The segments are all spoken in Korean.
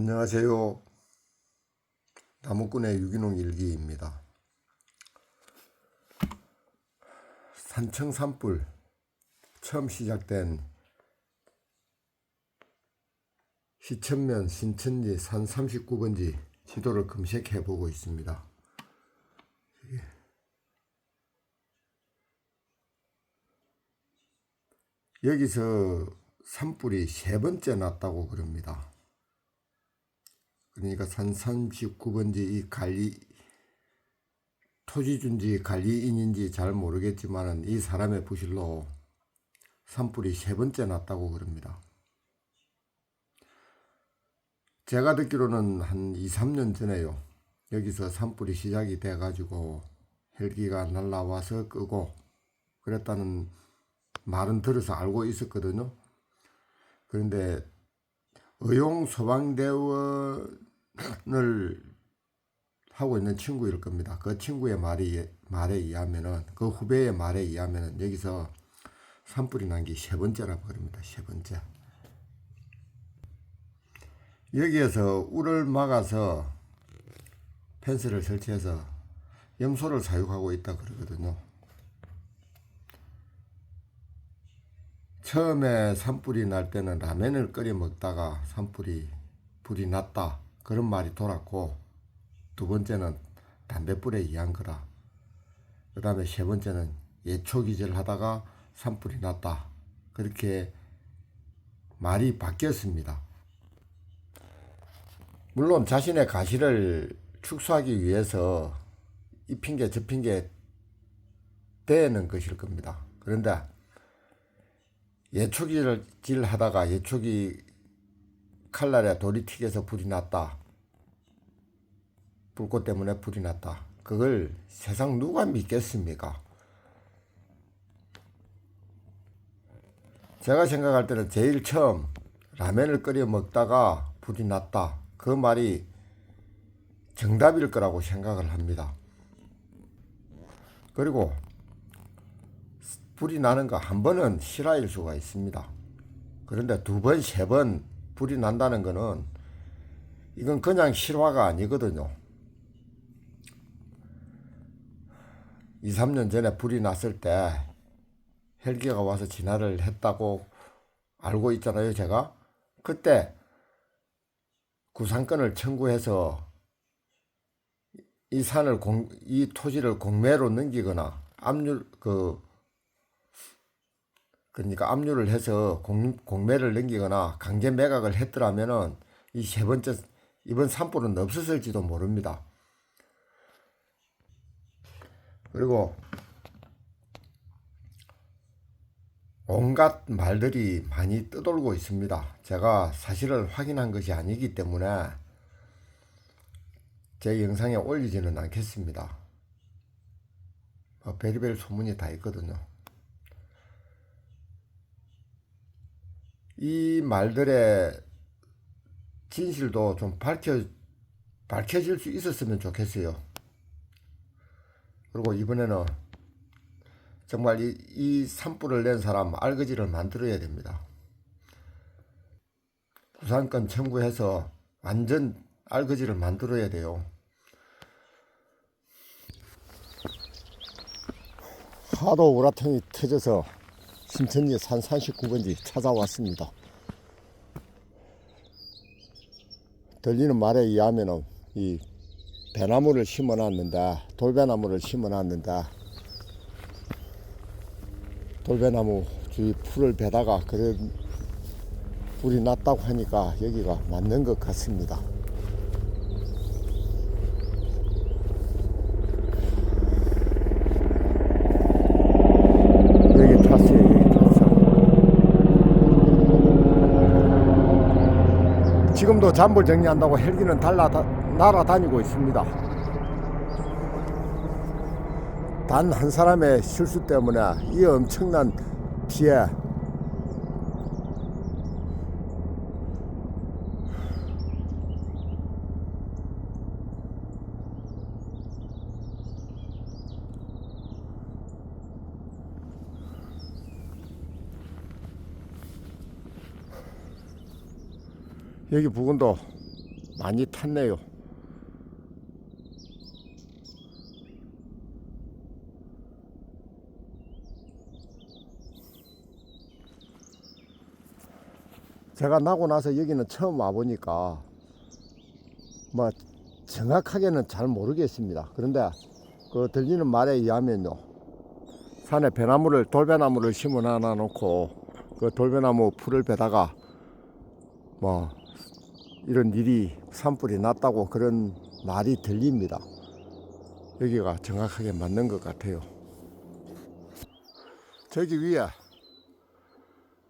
안녕하세요. 나무꾼의 유기농 일기입니다. 산청 산불 처음 시작된 시천면 신천지 산 39번지 지도를 검색해 보고 있습니다. 여기서 산불이 세 번째 났다고 그럽니다. 그러니까 산 39번지 이 관리 토지준지 관리인인지 잘 모르겠지만은 이 사람의 부실로 산불이 세 번째 났다고 그럽니다. 제가 듣기로는 한 2, 3년 전에요. 여기서 산불이 시작이 돼 가지고 헬기가 날라와서 끄고 그랬다는 말은 들어서 알고 있었거든요. 그런데 의용 소방대원 을 하고 있는 친구일 겁니다. 그 친구의 말이 말에 의하면은 그 후배의 말에 의하면은 여기서 산불이 난 게 세 번째라고 그럽니다. 세 번째. 여기에서 울을 막아서 펜스를 설치해서 염소를 사육하고 있다 그러거든요. 처음에 산불이 날 때는 라면을 끓여 먹다가 산불이 불이 났다 그런 말이 돌았고 두 번째는 담배불에 의한 거다. 그 다음에 세 번째는 예초기절 하다가 산불이 났다. 그렇게 말이 바뀌었습니다. 물론 자신의 가시를 축소하기 위해서 이 핑계 저 핑계 대는 것일 겁니다. 그런데 예초기를 질 하다가 예초기 칼날에 돌이 튀겨서 불이 났다. 불꽃 때문에 불이 났다. 그걸 세상 누가 믿겠습니까? 제가 생각할 때는 제일 처음 라면을 끓여 먹다가 불이 났다. 그 말이 정답일 거라고 생각을 합니다. 그리고 불이 나는 거 한 번은 실화일 수가 있습니다. 그런데 두 번, 세 번 불이 난다는 거는 이건 그냥 실화가 아니거든요. 2, 3년 전에 불이 났을 때 헬기가 와서 진화를 했다고 알고 있잖아요, 제가. 그때 구상권을 청구해서 이 산을 공, 이 토지를 공매로 넘기거나 압류, 그, 그러니까 압류를 해서 공, 공매를 넘기거나 강제 매각을 했더라면은 이 세 번째, 이번 산불은 없었을지도 모릅니다. 그리고 온갖 말들이 많이 떠돌고 있습니다. 제가 사실을 확인한 것이 아니기 때문에 제 영상에 올리지는 않겠습니다. 뭐 별의별 소문이 다 있거든요. 이 말들의 진실도 좀 밝혀, 밝혀질 수 있었으면 좋겠어요. 그리고 이번에는 정말 이, 이 산불을 낸 사람 알거지를 만들어야 됩니다. 구상권 청구해서 완전 알거지를 만들어야 돼요. 하도 오라통이 터져서 신천지 산 39번지 찾아왔습니다. 들리는 말에 의하면은 이 배나무를 심어놨는데 돌배나무를 심어놨는데 돌배나무 주위 풀을 베다가 그런 불이 났다고 하니까 여기가 맞는 것 같습니다. 지금도 잠불 정리한다고 헬기는 달라, 날아다니고 있습니다. 단 한 사람의 실수 때문에 이 엄청난 피해 여기 부근도 많이 탔네요. 제가 나고 나서 여기는 처음 와보니까 뭐 정확하게는 잘 모르겠습니다. 그런데 그 들리는 말에 의하면요. 산에 배나무를 돌배나무를 심어 놔 놓고 그 돌배나무 풀을 베다가 뭐 이런 일이 산불이 났다고 그런 말이 들립니다. 여기가 정확하게 맞는 것 같아요. 저기 위에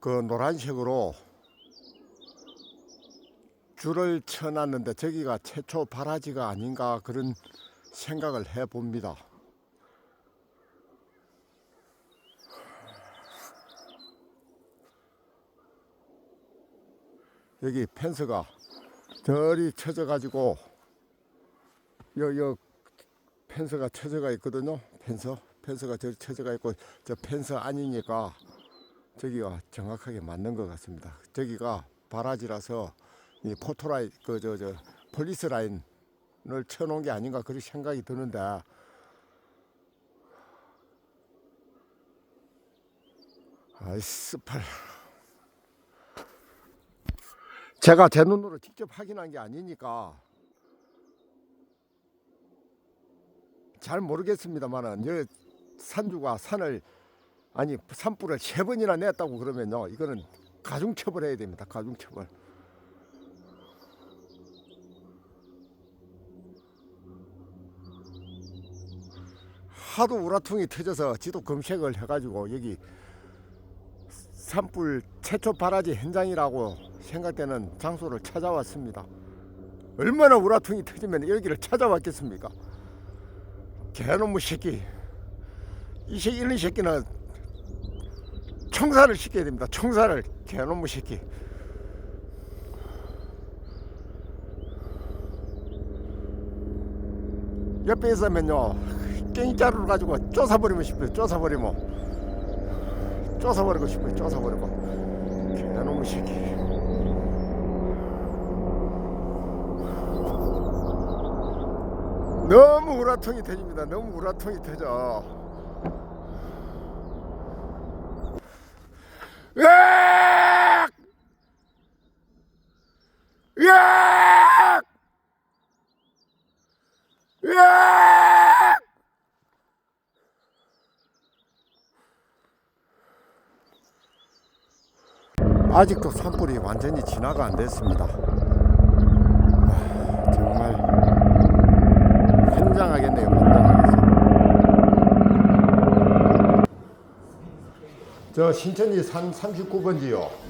그 노란색으로 줄을 쳐놨는데 저기가 최초 바라지가 아닌가 그런 생각을 해봅니다. 여기 펜스가 저리 쳐져 가지고 여 여 펜스가 쳐져가 있거든요. 펜스 펜스가 저리 쳐져가 있고 저 펜스 아니니까 저기가 정확하게 맞는 것 같습니다. 저기가 바라지라서 이 포토라인 그저저 폴리스 라인을 쳐놓은 게 아닌가 그런 생각이 드는데 아이 스팔 제가 제 눈으로 직접 확인한 게 아니니까 잘 모르겠습니다만은 여 산주가 산을 아니 산불을 세 번이나 냈다고 그러면요 이거는 가중처벌해야 됩니다 가중처벌. 하도 우라통이 터져서 지도 검색을 해가지고 여기 산불 최초 발화지 현장이라고 생각되는 장소를 찾아왔습니다. 얼마나 우라통이 터지면 여기를 찾아왔겠습니까? 개놈의 새끼. 이 새끼, 이런 새끼는 청사를 시켜야 됩니다. 청사를 개놈의 새끼. 옆에 있으면요 깽자루를 가지고 쫓아버리면 싶어요. 쫓아버리면 쫓아버리고 싶어요. 쫓아버리고 개놈의 새끼. 너무 우라통이 터집니다. 너무 우라통이 터져. 으악! 으악! 으악! 아직도 산불이 완전히 진화가 안 됐습니다. 아, 정말 환장하겠네요. 환장하겠어. 저 신천지 산 39번지요.